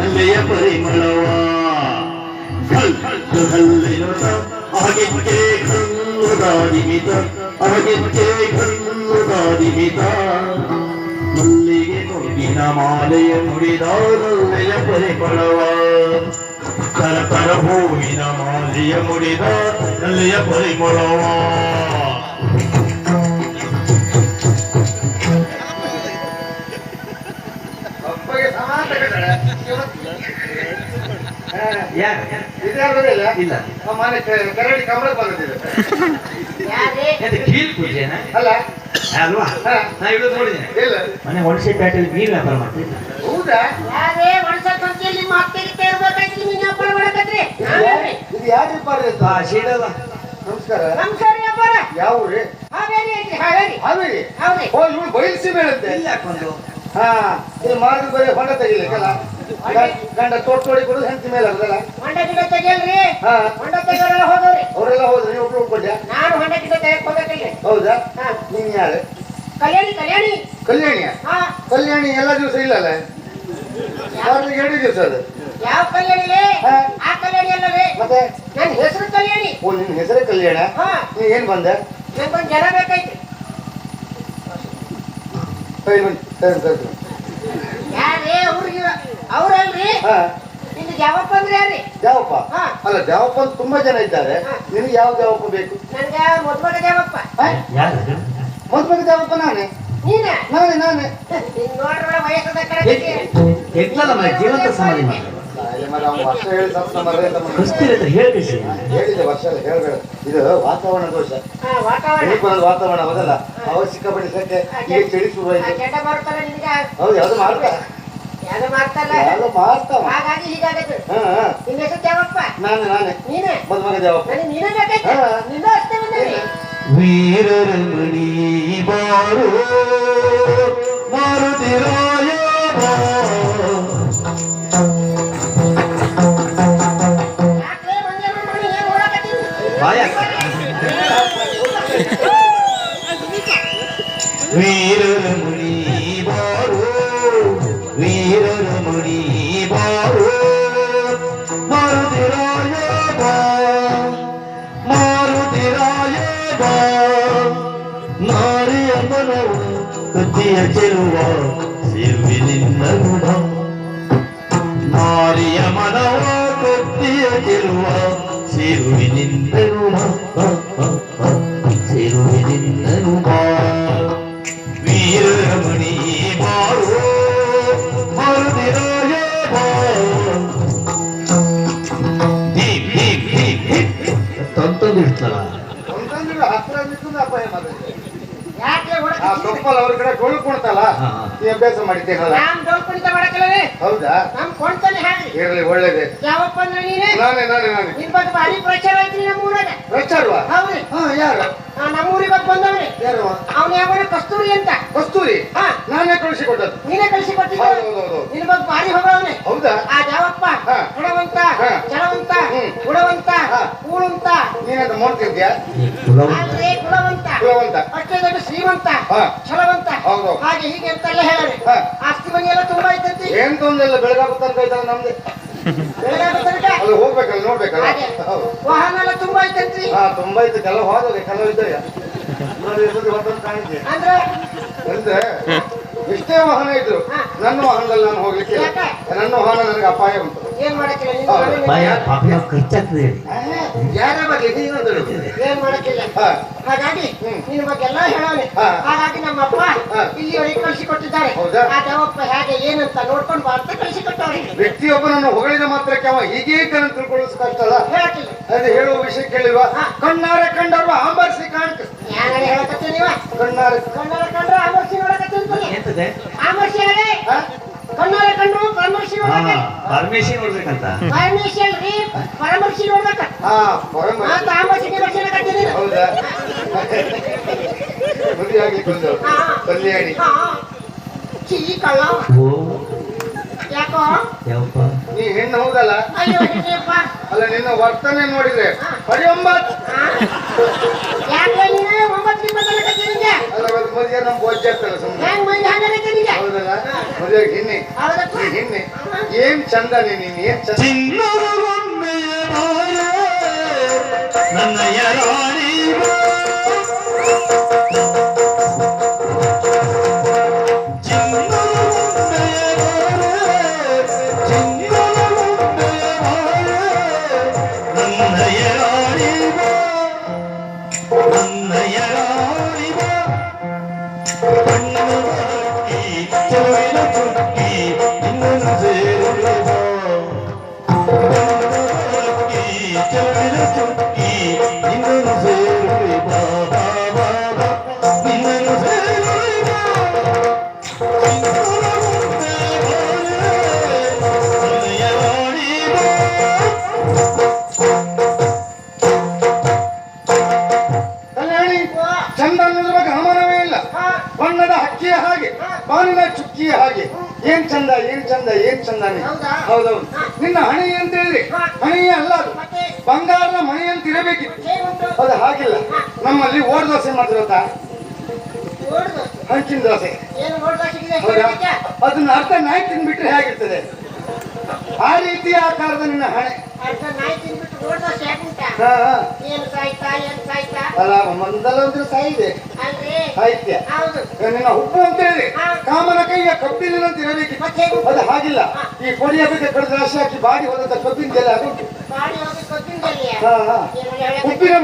ನಲ್ಲೆಯ ಪರಿಮಳವ ಅಹಗಿಕ್ಕೆ ಕಲ್ಲುದಾದಿಮಿತ ಅಹಗಿಕ್ಕೆ ಕಲ್ಲುದಾದಿಮಿತ ಮಲ್ಲಿಗೆ ಕೊಬ್ಬಿನ ಮಾಲೆಯ ಮುಡಿದ ನಲ್ಲೆಯ ಪರಿಮಳವ ಕರಕರ ಹೂವಿನ ಮಾಲೆಯ ಮುಡಿದ ನಲ್ಲೆಯ ಪರಿಮಳವ ಯಾರು? ಇದ್ಯಾವ್ದಿಲ್ಲ? ಇಲ್ಲ. ಆ ಮನೆ ಕರಡಿ ಕಮಲ ಬಂದಿದೆ. ಎಂತ ಕೀಲ್ ಪೂಜೆನಾ ಅಲ್ಲ. ಅಲ್ವಾ? ಹಾ. ನಾ ಇಳಿದು ನೋಡಿದ್ದೀನಿ. ಇಲ್ಲ. ಮನೆ ಒಣಸೆ ಪೇಟೆಯಲ್ಲಿ ಮೀನು ವ್ಯಾಪಾರ ಮಾಡ್ತಿದ್ದ ಹೌದಾ? ಯಾರೇ ಒಣಸ ಇರ್ಬೇಕಾಯ್ತು ನೀನ್ ವ್ಯಾಪಾರ ಮಾಡಕತ್ರಿ? ಇದು ಯಾರು ಪಾರ್ದೆ ಆ ಶೀಡಲ್ಲ ನಮಸ್ಕಾರ. ನಮಸ್ಕಾರ ವ್ಯಾಪಾರ. ಯಾವ ಊರಿ ಹಾವೇರಿ ಐತಿ ಹಾವೇರಿ. ಓ ಇವ್ಳು ಇಲ್ಲ ಹಾಕೊಂಡು ಹಾ ಇದು ಮಾರ್ಗ ಬರೀ ಹೊಂಡ ತೆಗಿಲಿಕ್ಕಲ್ಲ ಗಂಡ- ತೋಟ ತೋಡಿ ಕೊಡೋದು ಹೆಂಡತಿ ಮೇಲೆ ಅರ್ಧಲ್ಲ ಹೊಂಡ ಗಿಡ ತೆಗಿಯಲ್ರಿ. ಹಾ. ಹೊಂಡ ತೆಗಿಯೋರೆಲ್ಲ ಹೋದವ್ರಿ. ಅವರೆಲ್ಲ ಹೋದ್ರಿ ನೀವು ಒಬ್ರು ನಾನು ಹೊಂಡ ಗಿಡ ತೆಗಿಯಕ್ ಹೋಗ್ಬೇಕಿಲ್ರಿ. ಹೌದಾ? ನೀನ್ ಯಾರು? ಕಲ್ಯಾಣಿ ಕಲ್ಯಾಣಿ. ಕಲ್ಯಾಣಿಯ? ಹಾ. ಕಲ್ಯಾಣಿ ಎಲ್ಲ ದಿವಸ ಇಲ್ಲಲ್ಲ ವಾರದಲ್ಲಿ ಎರಡು ದಿವಸ ಅದು? ಯಾವ ಕಲ್ಯಾಣಿ ಆ ಕಲ್ಯಾಣಿ ಅಲ್ಲವೇ ಮತ್ತೆ? ನನ್ನ ಹೆಸರು ಕಲ್ಯಾಣಿ. ಓ ನಿನ್ನ ಹೆಸರೇ ಕಲ್ಯಾಣ? ಹಾ. ನೀ ಏನ್ ಬಂದೆ? ನಂಗೊಂದ್ ಜನ ಬೇಕಾಯ್ತು. ಕೈ ಬಂದು ಕೈ ಅವ್ರಲ್ರಿ ಹಾ. ನಿಮ್ದು ಯಾವಪ್ಪ ಅಂದ್ರೆ ಯಾರ್ರಿ? ಜಾವಪ್ಪ? ಹಾ. ಅಲ್ಲ ದೇವಪ್ಪ ಅಂತ ತುಂಬಾ ಜನ ಇದ್ದಾರೆ. ಹಾ. ನಿನಗೆ ಯಾವ ದೇವಪ್ಪ ಬೇಕು? ನನ್ಗ ಮೊದ್ಮಗ ಜಾವಪ್ಪ. ಯಾರು? ಮದ್ವೆಗೆ ಜಾವಪ್ಪ ನಾನೇ. ನೀನ? ನಾನೇ ನಾನೇ. ನಿನ್ ನೋಡ್ರ ವಯಸ್ಸದ ಕಡೆ ಎಟ್ಲಲ್ಲ ಮನೆ ಜೀವಂತ ಸಮಾಧಿ ಮಗ ಅವ್ನು ವರ್ಷ ಹೇಳಿ ಸತ್ತ ಮರ್ರೆ ಅಂತ ಮಗ. ಹೇಳಿದೆ ವರ್ಷ ಹೇಳ್ಬೇಡ. ಇದು ವಾತಾವರಣ ದೋಷ. ಹಾ, ವಾತಾವರಣ. ಹೇಗೆ ಬರೋದು ವಾತಾವರಣ? ಹೌದಲ್ಲ? ಅವ ಸಿಕ್ಕಾಪಟ್ಟೆ ಸಕ್ಕೆ ಈಗ ಚಳಿ ಶುರು ಆ ಆಯ್ತು ಕೆಟ್ಟ ಮಾಡ್ತಾರ ನಿನ್ಗ ಹೌದು ಯಾವ್ದು ಮಾಡ್ತಾ ಯಾವ್ದು ಮಾಡ್ತಾರಲ್ಲ ಯಾವ್ದು ಮಾಡ್ತಾವ ಹಾಗಾಗಿ ಹೀಗಾಗತ್ತೆ ಹಾ ಹಾ ನಿನ್ನ ಹೆಸರು ಯಾವಪ್ಪ ನಾನೇ ನಾನೇ ನೀನೇ ಮದ್ಮಗ ಜಾವಪ್ಪ ನನಗೆ ನೀನೇ ಬೇಕಾಯ್ತು ಹಾ. ನಿನ್ನ ಅಷ್ಟೇ ಬಂದೇನಿ ವೀರರಮಣಿ ಬಾರು ಮಾರುತಿರಾಯ ಕತ್ತಿಯ ಚೆಲುವ ಸಿರುವಿನಿಂದ ಗುಣ ನಾರಿಯ ಮನವ ಕತ್ತಿಯ ಚೆಲುವ ಸಿರುವಿನಿಂದ ನೀ ಅಭ್ಯಾಸ ಮಾಡಿದ್ದೇನಲ್ಲ ನಾನ್ ಡೋಲ್ ಕುಣಿತ ಮಾಡಕ್ಕಲ್ಲವೇ ಹೌದಾ? ನಮ್ ಕೊಂಡ್ತಾನೆ ಹಾಗೆ. ಇರಲಿ ಒಳ್ಳೇದೇ. ಯಾವಪ್ಪ ಅಂದ್ರೆ ನೀನೇ? ನಾನೇ ನಾನೇ ನಾನೇ. ನಿನ್ ಬಗ್ಗೆ ಭಾರಿ ಪ್ರಚಾರ ಐತ್ರಿ ನಮ್ಮ ಊರಾಗ ಪ್ರಚಾರವಾ? ಹೌದು. ಹಾ ಯಾರು? ಆ, ನಮ್ಮ ಊರಿಗೆ ಬಂದ್ ಬಂದವ್ರಿ ಯಾರು? ಅವ್ನ ಯಾವನ ಕಸ್ತೂರಿ ಅಂತ. ಕಸ್ತೂರಿ? ಹಾ. ನಾನೇ ಕಳಿಸಿ ಕೊಟ್ಟದ್ದು ನೀನೇ ಕಳಿಸಿ ಕೊಟ್ಟಿದ್ದ ಹೌದು, ಹೌದು, ಹೌದು. ನಿನ್ ಬಗ್ಗೆ ಭಾರಿ ಹೋಗವನೆ ಹೌದಾ? ಆ ಯಾವಪ್ಪ? ಹಾ. ಗುಣವಂತ ಹಾ. ಚಲವಂತ ಹ್ಮ್. ಗುಣವಂತ ನೀನಂತ ಮಾಡ್ತಿದ್ಯಾ? ಆದ್ರೆ ಗುಣವಂತ ಕುಲವಂತ. ಅಷ್ಟೇ ದೊಡ್ಡ ಶ್ರೀಮಂತ. ಛಲವಂತ. ಹೌದು. ಹಾಗೆ ಹೀಗೆ ಅಂತೆಲ್ಲ ಹೇಳಿ ಹಾ. ಆಸ್ತಿ ಎಲ್ಲ ತುಂಬಾ ಏನ್ ತೊಂದಿಲ್ಲ ಬೆಳಗಾವಿ ತನಕ ಐತಲ್ಲ ನಮ್ದು. ಬೆಳಗಾಗ ತನಕ? ಅಲ್ಲಿ ಹೋಗ್ಬೇಕಲ್ಲ ನೋಡ್ಬೇಕಲ್ಲ? ಹಾಗೆ. ಹೌದು. ವಾಹನ ಎಲ್ಲ ತುಂಬಾ ಹಾ ತುಂಬಾ ಇತ್ತು ಕೆಲವು ಹೋದ್ರೆ ಕೆಲವು ಇದ್ದಾರೆ ನೋಡಿ ಇರ್ತದೆ ಒಂದೊಂದು ಕಾಣಿದ್ದೆ ಅಂದ್ರೆ? ಅಂದ್ರೆ ಎಷ್ಟೇ ವಾಹನ ಇದ್ರು ನನ್ನ ವಾಹನದಲ್ಲಿ ನಾನು ಹೋಗ್ಲಿಕ್ಕೆ ಇಲ್ಲ. ಯಾಕೆ? ನನ್ನ ವಾಹನ ನನಗೆ ಅಪಾಯ ಉಂಟು. ಏನ್ ಮಾಡಕ್ಕಿಲ್ಲ? ಬಾಯ ಪಾಪಿನ ಖರ್ಚಾಗ್ತದೆ ಯಾರೇ ಹೇಳು. ಏನ್ ಮಾಡಕ್ಕಿಲ್ಲ? ಹಾಗಾಗಿ. ನಿನ್ನ ಬಗ್ಗೆ ಎಲ್ಲ ಹೇಳೋನೆ ಹಾಗಾಗಿ ನಮ್ಮ ಅಪ್ಪ. ಇಲ್ಲಿವರೆಗೆ ಕಳಿಸಿ ಕೊಟ್ಟಿದ್ದಾರೆ ಹೌದಾ? ಆ ದೇವಪ್ಪ ಹೇಗೆ ಏನಂತ ನೋಡ್ಕೊಂಡು ಬರ್ತಾ ಕಳಿಸಿ ಕೊಟ್ಟವ್ರಿಗೆ ವ್ಯಕ್ತಿಯೊಬ್ಬನನ್ನು ಹೊಗಳಿದ ಮಾತ್ರಕ್ಕೆ ಅವ ಹೀಗೆ ಕಣ ತಿಳ್ಕೊಳ್ಳೋದು ಅದು ಅಲ್ಲ ಹೇಳಕ್ಕಿಲ್ಲ. ಅದೇ ಹೇಳುವ ವಿಷಯ ಕೇಳಿಲ್ವಾ? ಹಾ. ಕಣ್ಣಾರೆ ಕಂಡವ್ರು ಆಂಬರ್ಸಿ ಕಾಣ್ತ ಯಾರು ಹೇಳಕತ್ತೀವಿ ನೀವ? ಕಣ್ಣಾರೆ. ಕಣ್ಣಾರ ಕಂಡ್ರೆ ಆಂಬರ್ಸಿ ನೋಡಕತ್ತೀನಿ ಆಮರ್ಸಿ ಹೇಳಿ? ಕಣ್ಣಾರ ಕಂಡ್ರು ಪರಮರ್ಶಿ ಹಾ ನೋಡ್ಬೇಕ ಪರಮೇಶಿ ನೋಡ್ಬೇಕಂತ ಪರಮೇಶಿ ಅಲ್ರಿ? ಪರಮರ್ಶಿ ನೋಡ್ಬೇಕ. ಹಾ ಹೊರಗೆ ಮತ್ತ ಆಮರ್ಸಿ ಗಿಮರ್ಸಿ ಹೇಳಕತ್ತೀನಿ ಹೌದಾ? ಮದುವೆ ಆಗ್ಲಿಕ್ಕೆ ಒಂದು ಹಾ. ಕಲ್ಯಾಣಿ ಚೀ ಕಳ್ಳ. ಓ ಯಾಕೋ? ಯಾವಪ್ಪ? ನೀ ಹೆಣ್ಣು ಹೌದಲ್ಲ ಅಯ್ಯೋ ಹಿಡಿಯಪ್ಪ ಅಲ್ಲ ನಿನ್ನ ವರ್ತನೆ ನೋಡಿದ್ರೆ. ಹರಿಯೊಂಬತ್ ಯಾಕೆ ನೀನು ಒಂಬತ್ತು ಇಪ್ಪತ್ತಲ್ಲ ಕತ್ತೀನಿ ಏನ್ ಚಂದ ನೀನು ಏನ್ ಚಂದ? ಕಣ್ಣು ಹೌದೌದು. ನಿನ್ನ ಹಣೆ ಅಂತ ಹೇಳಿದ್ರೆ ಹಣೆಯೇ ಅಲ್ಲ ಅದು. ಬಂಗಾರದ ಮಣಿ ಅಂತ ಇರಬೇಕಿತ್ತು. ಅದು ಹಾಗಿಲ್ಲ. ನಮ್ಮಲ್ಲಿ ಓಡ್ ದೋಸೆ ಮಾಡ್ತಾರೆ ಗೊತ್ತಾ ಹಂಚಿನ ದೋಸೆ. ಅದನ್ನ ಅರ್ಥ ನಾಯಿ ತಿನ್ಬಿಟ್ರೆ ಹೇಗಿರ್ತದೆ? ಆ ರೀತಿಯ ಆಕಾರದ ನಿನ್ನ ಹಣೆ. ಅರ್ಧ ನಾಯಿ ತಿನ್ಬಿಟ್ಟು ಓಡುದ ಸಾಕುಂಟ ಹಾ ಹಾ. ಏನು ಸಾಯ್ತಾ ಏನು ಸಾಯ್ತಾ? ಅಲ್ಲ ಮಂದಲ ಅಂದ್ರೆ ಸಾಯಿದೆ. ಅಲ್ರಿ? ಸಾಹಿತ್ಯ ಹೌದು. ನಿನ್ನ ಹುಬ್ಬು ಅಂತ ಹೇಳಿ ಕಾಮನ ಕೈಯ ಕಬ್ಬಿನ ಇರಬೇಕಿತ್ತು ಅದು ಹಾಗಿಲ್ಲ. ಈ ಕೊಡಿಯ ಬಗ್ಗೆ ಕಳೆದ ರಾಶಿ ಹಾಕಿ ಬಾಡಿ ಹೋದಂತ ಕಬ್ಬಿನ ಜಲ ಆಗುಂಟು. ಬಾಡಿ ಹೋಗಿ ಕೊತ್ತಿಂದಲ್ಲಿ ಹಾ ಹಾ. ಏನು ಹೇಳಕ್ಕೆ ಉಪ್ಪಿನ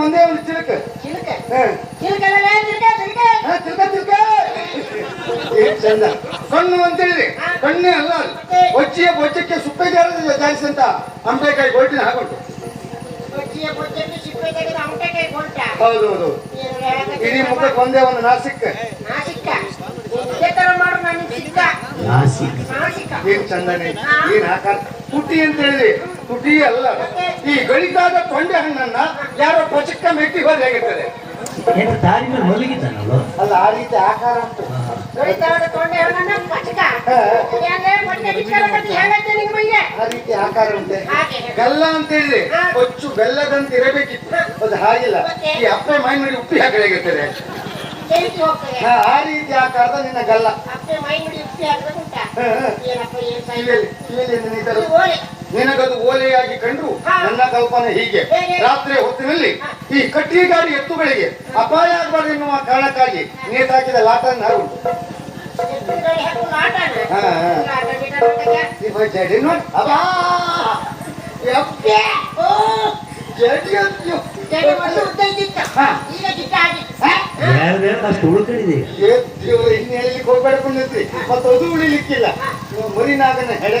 ಒಂದೇ ಒಂದು ಚಿಲಕ. ಚಿಲಕ? ಹಾ. ಚಿಲಕ? ತಿರ್ಗ ತಿರ್ಗ ಏನ್ ಚಂದ? ಕಣ್ಣು ಅಂತ ಹೇಳಿದ್ರೆ ಕಣ್ಣೇ ಅಲ್ಲ ಬೊಜ್ಜಿಯ ಬೊಜ್ಜಕ್ಕೆ ಬೊಚ್ಚಕ್ಕೆ ಸುಪ್ಪೆ ಜಾರದಿಂದ ಜಾರಿಸಿದಂತ ಅಂಬೆಕಾಯಿ ಗೋಟಿನ ಹಾಕೊಂಡು ಹೌದು ಹೌದು. ಇಡೀ ಮುಖಕ್ಕೆ ಒಂದೇ ಒಂದು ನಾಸಿಕ್. ಏನ್ ಚಂದನೆ? ಏನ್ ಆಕಾರ? ತುಟಿ ಅಂತ ಹೇಳಿದ್ರೆ ತುಟಿ ಅಲ್ಲ ಈ ಗಳಿಕಾದ ತೊಂಡೆ ಹಣ್ಣನ್ನ ಯಾರೋ ಪಚಕ್ಕ ಮೆಟ್ಟಿ ಹೋದ್ರೆ ಹೇಗಿರ್ತದೆ ಎಂತ ದಾರಿ ಮೇಲೆ ಮಲಗಿದ್ದಾನಲ್ಲ? ಅಲ್ಲ ಆ ರೀತಿ ಆಕಾರ ಉಂಟು. ಆ ರೀತಿ ಆಕಾರ ಉಂಟೆ. ಗಲ್ಲ ಅಂತ ಹೇಳಿದ್ರೆ ಕೊಚ್ಚು ಬೆಲ್ಲದಂತ ಇರಬೇಕಿತ್ತು. ಅದು ಹಾಗಿಲ್ಲ. ಈ ಅಪ್ಪೆ ಮೈ ನೋಡಿ ಉಪ್ಪಿ ಹಾಕಲಾಗಿರ್ತದೆ ಆ ರೀತಿ ಆಕಾರದ ನಿನ್ನ ಗಲ್ಲ. ಅಪ್ಪೆ ಮೈ ಮುಡಿ ನಿನಗದು ಓಲೆಯಾಗಿ ಕಂಡು ನನ್ನ ಕಲ್ಪನೆ ಹೀಗೆ ರಾತ್ರಿ ಹೊತ್ತಿನಲ್ಲಿ ಈ ಕಟ್ಟಿ ಗಾಡಿ ಎತ್ತುಗಳಿಗೆ ಅಪಾಯ ಆಗಬಾರ್ದು ಎನ್ನುವ ಕಾರಣಕ್ಕಾಗಿ ನೇತಾಕಿದ ಲಾಟನ್ ಹಾರುಂಟು ಎತ್ತುಗಡೆ ಹಾಕೊಂಡು ಆಟನ ಹಾ, ಹಾ. ಆಟ ಗೀಟ ಈ ಬೈ ಜಡಿ ಅಬ್ಬಾ! ಯಪ್ಪೆ! ಜಡಿ ಅಯ್ಯೋ. ಜಡೆ ಮೊದಲು ಉದ್ದ ಇದ್ದಿತ್ತು ಹಾ. ಈಗ ಗಿಟ್ಟ ಆಗಿದೆ ಹಾ? ಎರಡು ಅಷ್ಟು ಉಳ್ಕೊಂಡಿದೆ ಈಗ ಏ ದೇವ್ರೆ, ಇನ್ನು ಹೇಳಿಕ್ಕೆ ಹೋಗ್ಬೇಡ. ಮತ್ತೆ ಅದು ಉಳಿಲಿಕ್ಕಿಲ್ಲ ಮರಿನಾಗನ ಹೆಡೆ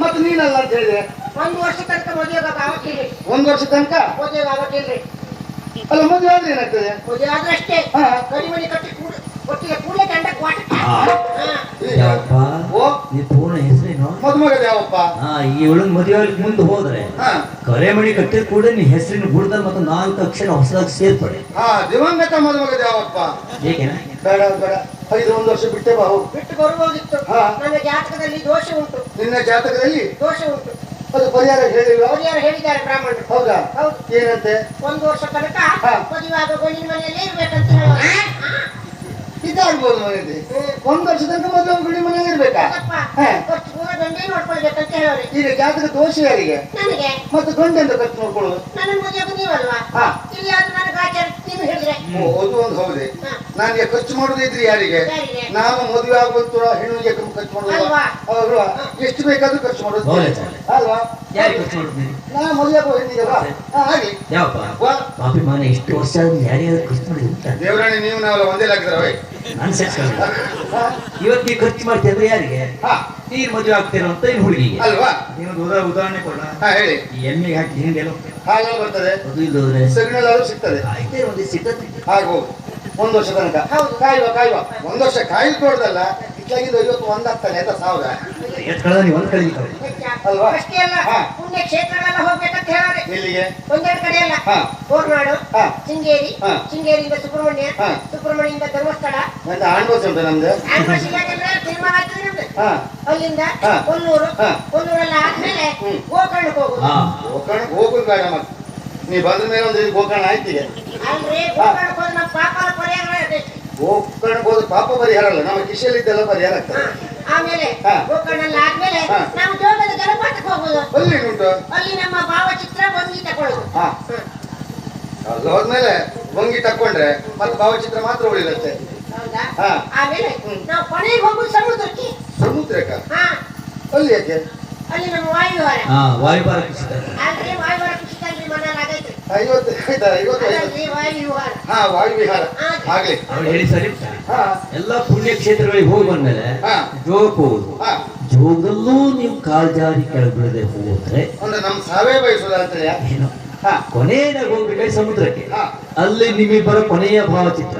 ಮತ್ತೆ ನೀನಲ್ಲ ಅಂತ ಹೇಳಿದೆ ಒಂದು ವರ್ಷ ತನಕ ಮದುವೆ ಆಗಕ್ಕಿಲ್ರಿ ಒಂದ್ ವರ್ಷ ತನಕ? ಮದುವೆ ಆಗಕ್ಕಿಲ್ರಿ ಅಲ್ಲ ಮದುವೆ ಆದ್ರೆ ಏನಾಗ್ತದೆ? ಮದುವೆ ಆದ್ರೆ ಅಷ್ಟೇ. ಹಾ. ಕಟ್ಟಿ ಕೂಡ ಒಟ್ಟಿಗೆ ಕೂಡಲೇ ಗಂಡ ಕ್ವಾಟ ಆ. ಯಾವಪ್ಪ? ಪೂರ್ಣ ಹೆಸರೇನು? ಮದುಮಗ ಯಾವಪ್ಪ? ಹಾ ಈ ಇವಳನ್ ಮದುವೆ ಮುಂದೆ ಹೋದ್ರೆ ಹಾ. ಕರೆಮಣಿ ಕಟ್ಟಿದ ಕೂಡ ನೀ ಹೆಸರಿನ ಬುಡದಲ್ಲಿ ಮತ್ತು ನಾಲ್ಕು ಅಕ್ಷರ ಹೊಸದಾಗಿ ಸೇರ್ಪಡೆ. ಹಾ ದಿವಂಗತ ಮದುಮಗದ ಯಾವಪ್ಪ? ಹೇಗೆ ಬೇಡ ಬೇಡ. ಐದು ಒಂದು ವರ್ಷ ಬಿಟ್ಟೆ ಬಾ ಹೋಗು ಬಿಟ್ಟು ಬರುವುದಿತ್ತು ಹಾ. ನನ್ನ ಜಾತಕದಲ್ಲಿ ದೋಷ ಉಂಟು. ನಿನ್ನ ಜಾತಕದಲ್ಲಿ? ದೋಷ ಉಂಟು. ಅದು ಪರಿಹಾರ ಹೇಳಿಲ್ವಾ? ಪರಿಹಾರ ಹೇಳಿದ್ದಾರೆ ಬ್ರಾಹ್ಮಣರು. ಹೌದಾ? ಹೌದು. ಏನಂತೆ? ಒಂದು ವರ್ಷ ತನಕ ಹಾ. ಗೋಣಿನ ಆಗೋ ಗಂಡಿನ ಮನೆಯಲ್ಲೇ ಇರ್ಬೇಕಂತ. ಇದಾಗ್ಬೋದು ಮನೆಯಲ್ಲಿ. ಒಂದ್ ವರ್ಷ ತನಕ ಮದುವೆ ಗುಡಿ ಮನೆ ಇರ್ಬೇಕಾ? ಅದಪ್ಪ, ಹಾ. ಖರ್ಚು ಕೂಡ ಗಂಡೇ ನೋಡ್ಕೊಳ್ಬೇಕಂತ ಹೇಳೋರಿ ಈಗ ಜಾತಕ ದೋಷ ಯಾರಿಗೆ? ನನಗೆ. ಮತ್ತೆ ಗಂಡೆಂತ ಖರ್ಚು ನೋಡ್ಕೊಳ್ಳೋದು. ನನ್ನ ಮದುವೆ ನೀವಲ್ವಾ? ಹಾ. ಇಲ್ಲಿ ಅದು ನನಗೆ ಆಚಾರ ನೀವು ಹೇಳಿದ್ರೆ. ಓ, ಅದು ಒಂದು ಹೌದೇ ಹಾ. ನನಗೆ ಖರ್ಚು ಮಾಡುದಿದ್ರೆ ಯಾರಿಗೆ? ಯಾರಿಗೆ? ನಾನು ಮದುವೆ ಆಗುವಂತ ಹೆಣ್ಣಿಗೆ ಖರ್ಚು ಮಾಡೋದು? ಅಲ್ವಾ? ಅಲ್ವಾ? ಎಷ್ಟು ಬೇಕಾದ್ರೂ ಖರ್ಚು ಮಾಡೋದು. ಅಲ್ವಾ? ಯಾರಿಗೆ ಖರ್ಚು ಮಾಡ್ತೀನಿ ನಾ ಮದುವೆ ಆಗೋ ಹೆಣ್ಣಿಗೆ ಬಾ ಹಾ, ಹಾಗೆ. ಯಾವಪ್ಪ? ವಾ. ಪಾಪಿ ಮನೆ ಇಷ್ಟು ವರ್ಷ ಆದ್ಮೇಲೆ ಯಾರಿಗಾದ್ರೂ ಖರ್ಚು ಮಾಡಿ ಉಂಟ ದೇವರಾಣಿ ನೀವು ನಾವೆಲ್ಲ ಒಂದೇ ನಾನು ಸೆಕ್ಸ್ ಇವತ್ತು ನೀವು ಖರ್ಚು ಮಾಡ್ತೀಯ ಅಂದ್ರೆ ಯಾರಿಗೆ? ಹಾ. ನೀರ್ ಮದುವೆ ಆಗ್ತೀರ ಅಂತ ಇನ್ನು ಹುಡುಗಿಗೆ. ಅಲ್ವಾ? ನೀವು ಉದಾ- ಉದಾಹರಣೆ ಕೊಡ ಹಾ ಹೇಳಿ. ಎಮ್ಮೆಗೆ ಹಾಕಿ ಹಿಂಗೆ ಹಾಲು ಬರ್ತದೆ. ಅದು ಇಲ್ಲದ್ರೆ? ಸಿಗ್ತದೆ. ಆಯ್ತೇ ಒಂದು ಒಂದ್ ವರ್ಷ ತನಕ. ಹೌದು. ಕಾಯುವ ಕಾಯುವ. ಒಂದ್ ವರ್ಷ ಕಾಯಿಲ್ ಕೊಡ್ದಲ್ಲ. ಇಟ್ಲಾಗಿದ್ದು ಐವತ್ತು ಒಂದ್ ಆಗ್ತಾನೆ ಆಯ್ತಾ ಸಾವಿರ ಕಳೆದ ನೀವು ಒಂದು ಕಡೆ ಅಲ್ವಾ? ಅಷ್ಟೇ ಅಲ್ಲ ಹಾ. ಪುಣ್ಯ ಕ್ಷೇತ್ರಗಳೆಲ್ಲ ಹೋಗ್ಬೇಕಂತ ಹೇಳೋರೆ ಎಲ್ಲಿಗೆ ಒಂದೆರಡು ಕಡೆ ಅಲ್ಲ ಹಾ. ಕೋರ್ನಾಡು ಹಾ. ಶೃಂಗೇರಿ ಹಾ. ಶೃಂಗೇರಿಯಿಂದ ಸುಬ್ರಹ್ಮಣ್ಯ ಹಾ. ಸುಬ್ರಹ್ಮಣ್ಯದಿಂದ ಧರ್ಮಸ್ಥಳ ಅಂತ ಆಂಡೋಸ್ ಉಂಟು ನಮ್ದು ಆಂಧ್ರಪ್ರದೇಶ ಇಲ್ಲಾಂದ್ರೆ ತೀರ್ಮಾನ ಆಗ್ತದೆ ನಮ್ದು ಹಾ ಅಲ್ಲಿಂದ ಹಾ. ಕೊಲ್ಲೂರು ಹಾ. ಕೊಲ್ಲೂರೆಲ್ಲ ಆದ್ಮೇಲೆ ಹ್ಮ್. ಗೋಕರ್ಣಕ್ಕೆ ಹೋಗುದು ಹಾ ಗೋಕರ್ಣ ಹೋಗುದು ಬೇಡ ಮತ್ತೆ ನೀ ಬಂದ ಮೇಲೆ ಒಂದು ಗೋಕರ್ಣ ಆಯ್ತಿಗೆ ಗೋಕರ್ಣಕ್ಕೆ ಹೋದ್ರೆ ನಮ್ಮ ಪಾಪನ ಪರಿಹಾರ. ಗೋಕರ್ಣಕ್ಕೆ ಹೋದ್ರೆ ಪಾಪ ಪರಿಹಾರ ಅಲ್ಲ ನಮ್ಮ ಕಿಶೆಯಲ್ಲಿದ್ದೆಲ್ಲ ಪರಿಹಾರ. ಆಗ್ತದೆ. ಆಮೇಲೆ ಹಾ. ಗೋಕರ್ಣಲ್ಲಿ ಆದ್ಮೇಲೆ ಹಾ. ನಾವು ಜೋಗದ ಜಲಪಾತಕ್ಕೆ ಹೋಗುದು. ಅಲ್ಲಿ ಉಂಟು. ಅಲ್ಲಿ ನಮ್ಮ ಭಾವಚಿತ್ರ ಬಂಗಿ ತಕೊಳ್ಳೋದು. ಹಾ. ಅಲ್ಲಿ ಹೋದ್ಮೇಲೆ ಭಂಗಿ ತಕೊಂಡ್ರೆ ಮತ್ತೆ ಭಾವಚಿತ್ರ ಮಾತ್ರ ಉಳಿದತ್ತೆ ಹೌದಾ? ಹಾ. ಆಮೇಲೆ ಹ್ಮ್. ನಾವು ಕೊನೆಗೆ ಹೋಗುದು ಸಮುದ್ರಕ್ಕೆ. ಸಮುದ್ರಕ್ಕ? ಹಾ. ಅಲ್ಲಿ ಯಾಕೆ? ಅಲ್ಲಿ ನಮ್ಮ ವಾಯುವಾರ ಹಾ ವಾಯುಭಾರ ಕುಸಿತ ಅಲ್ರಿ ವಾಯುವಾರ ಕುಸಿತಲ್ರಿ ಮಣ್ಣಲ್ಲಿ ಆಗೈತೆ ಐವತ್ತು ಐವತ್ತು ಹಾ ವಾಯುವಿಹಾರ ಆಗ್ಲಿ. ಅವ್ರು ಹೇಳಿ ಸರಿ. ಹಾ. ಎಲ್ಲ ಪುಣ್ಯ ಕ್ಷೇತ್ರಗಳಿಗೆ ಹೋಗಿ ಬಂದ್ಮೇಲೆ ಹೋಗುದು ಹಾ. ಜೋಗದಲ್ಲೂ ನೀವು ಕಾಲ್ ಜಾರಿ ಬೀಳದೆ ಹೋದ್ರೆ ಅಂದ್ರೆ ನಮ್ ಸಾವೇ ಬಯಸುದ ಅಂತೇಳಿ. ಏನು. ಕೊನೆಯದಾಗ ಹೋಗ್ಬೇಕಾಗಿ ಸಮುದ್ರಕ್ಕೆ. ಅಲ್ಲಿ ನಿಮ್ಮಿಬ್ಬರ ಕೊನೆಯ ಭಾವಚಿತ್ರ.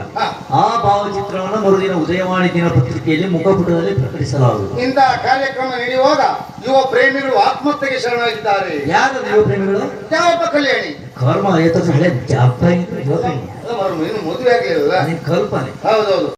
ಆ ಭಾವಚಿತ್ರವನ್ನು ಮರುದಿನ ಉದಯವಾಣಿ ದಿನಪತ್ರಿಕೆಯಲ್ಲಿ ಮುಖಪುಟದಲ್ಲಿ ಪ್ರಕಟಿಸಲಾಗುವುದು. ಇಂತಹ ಕಾರ್ಯಕ್ರಮ ನಡೆಯುವಾಗ ಯುವ ಪ್ರೇಮಿಗಳು ಆತ್ಮಹತ್ಯೆಗೆ ಶರಣಾಗಿದ್ದಾರೆ. ಯಾರು ಯುವ ಪ್ರೇಮಿಗಳು? ಯಾವಪ್ಪ ಕಲ್ಯಾಣಿ. ಕರ್ಮ ಏತ ಹಳೆ ಜಾಪ ಇನ್ನು ಮದುವೆ ಆಗಲಿಲ್ಲ ಕಲ್ಪನೆ. ಹೌದೌದು.